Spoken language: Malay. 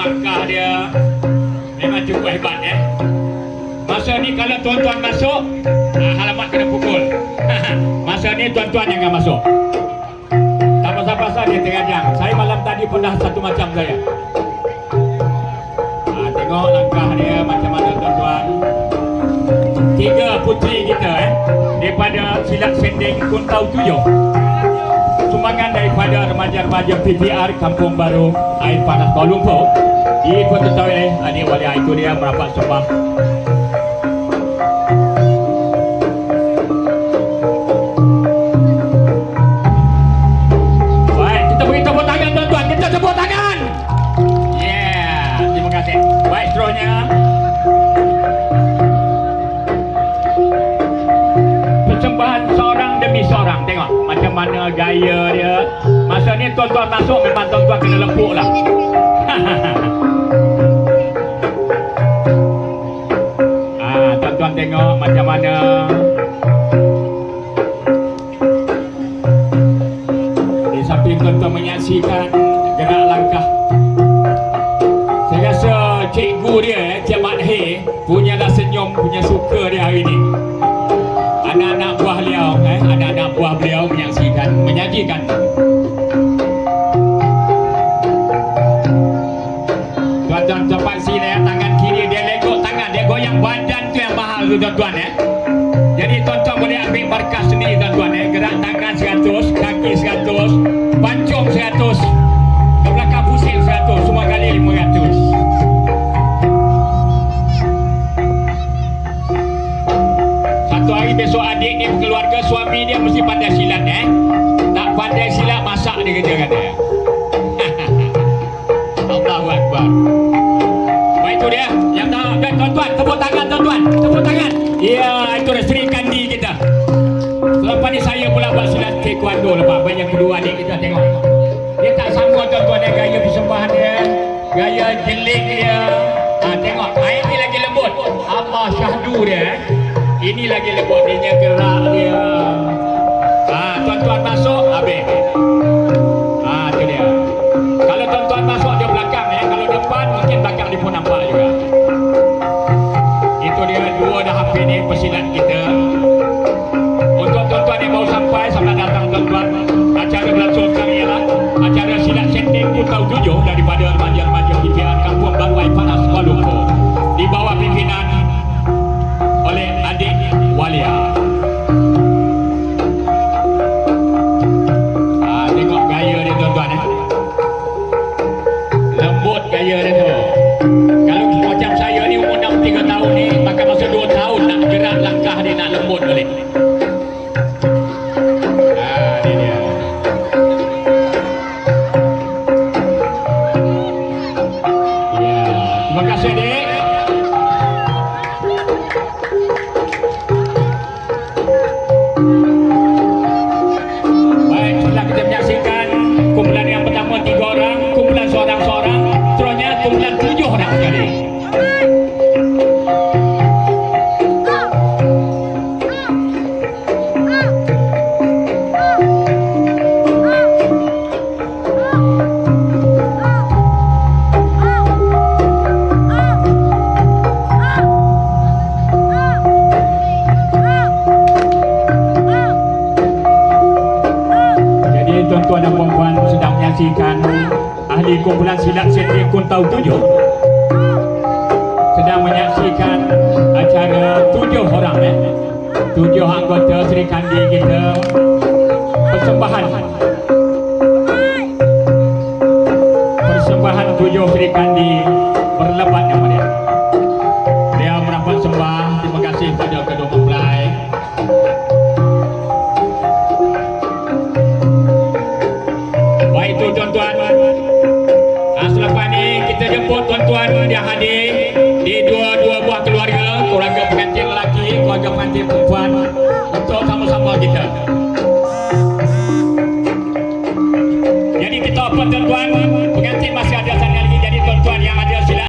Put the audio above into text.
langkah dia memang cukup hebat eh. Masa ni kalau tuan-tuan masuk, ah, halamat kena pukul. Masa ni tuan-tuan jangan masuk. Tak pasal-pasal dia terajang. Saya malam tadi pun dah satu macam saya. Ah, tengok langkah dia macam mana tuan-tuan. Tiga puteri kita eh. Daripada silat sending Kuntau Tujuh. Sumbangan daripada remaja-remaja PPR Kampung Baru Air Panas Kuala Lumpur. Diikuti oleh adik walia itu dia merapat sembah Baik, kita beri tepuk tangan tuan-tuan. Kita tepuk tangan. Yeah, terima kasih. Baik, seterusnya. Persembahan seorang demi seorang. Tengok macam mana gaya dia. Masa ni tuan-tuan masuk memang tuan-tuan kena lepuk lah. tuan-tuan menyaksikan gerak langkah. Saya rasa cikgu dia, eh, Cik Mat Hei Punyalah senyum, punya suka dia hari ini Anak-anak buah beliau, eh, anak-anak buah beliau menyaksikan, menyajikan. Tuan-tuan tempat sini tangan kiri dia legok tangan Dia goyang badan tu yang mahal tu tuan-tuan besok adik ni keluarga suami dia mesti pandai silat eh. Tak pandai silat masak dia kerja kata. Allahu Akbar. Baik itu dia. Yang tahu dan tuan-tuan tepuk tangan tuan-tuan. Tepuk tangan. Ya, itu Sri Kandi kita. Selepas ni saya pula buat silat taekwondo lepas. Baik yang kedua adik kita tengok. Dia tak sama tuan-tuan dia gaya persembahan dia. Gaya jelik dia. Ha, tengok. Ha, ini lagi lembut. Allah syahdu dia. eh. Ini lagi. Dia gerak dia. Ha, tuan-tuan masuk. Habis. Ha, tu dia. Kalau tuan-tuan masuk dia belakang eh. Kalau depan mungkin belakang dia pun nampak juga. Itu dia dua dah hafid ni pesilat kita. Lembut gaya tuan-tuan dan puan-puan sedang menyaksikan ahli kumpulan silat sendiri Kuntau Tujuh. Sedang menyaksikan acara tujuh orang eh. Tujuh anggota Sri Kandi kita. Persembahan jemput tuan-tuan yang hadir di dua-dua buah keluarga, keluarga pengantin lelaki, keluarga pengantin perempuan untuk sama-sama kita. Jadi kita apa tuan-tuan?